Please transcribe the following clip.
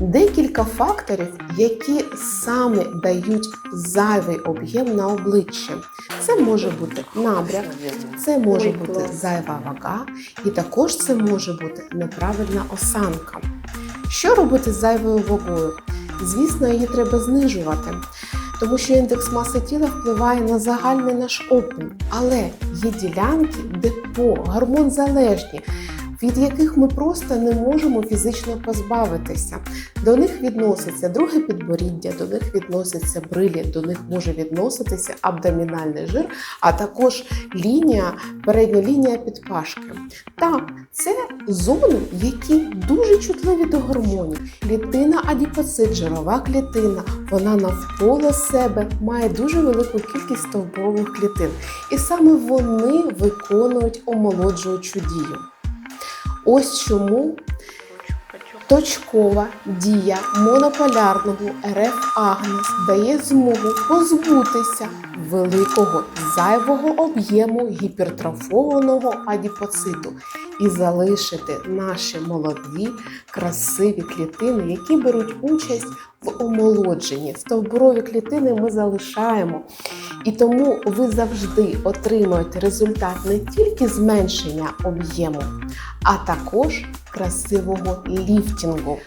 декілька факторів, які саме дають зайвий об'єм на обличчя. Це може бути набряк, це може бути зайва вага, і також це може бути неправильна осанка. Що робити з зайвою вагою? Звісно, її треба знижувати, тому що індекс маси тіла впливає на загальний наш опин. Але є ділянки, де по гормон залежні, від яких ми просто не можемо фізично позбавитися. До них відноситься друге підборіддя, до них відносяться брилі, до них може відноситися абдомінальний жир, а також лінія, передня лінія підпашки. Так, це зони, які дуже чутливі до гормонів. Клітина адіпоцит, жирова клітина, вона навколо себе має дуже велику кількість стовбурових клітин. І саме вони виконують омолоджуючу дію. Ось чому точкова дія монополярного РФ Агнес дає змогу позбутися великого зайвого об'єму гіпертрофованого адіпоциту і залишити наші молоді красиві клітини, які беруть участь в омолодженні. Стовбурові клітини ми залишаємо. І тому ви завжди отримуєте результат не тільки зменшення об'єму, а також красивого ліфтінгу.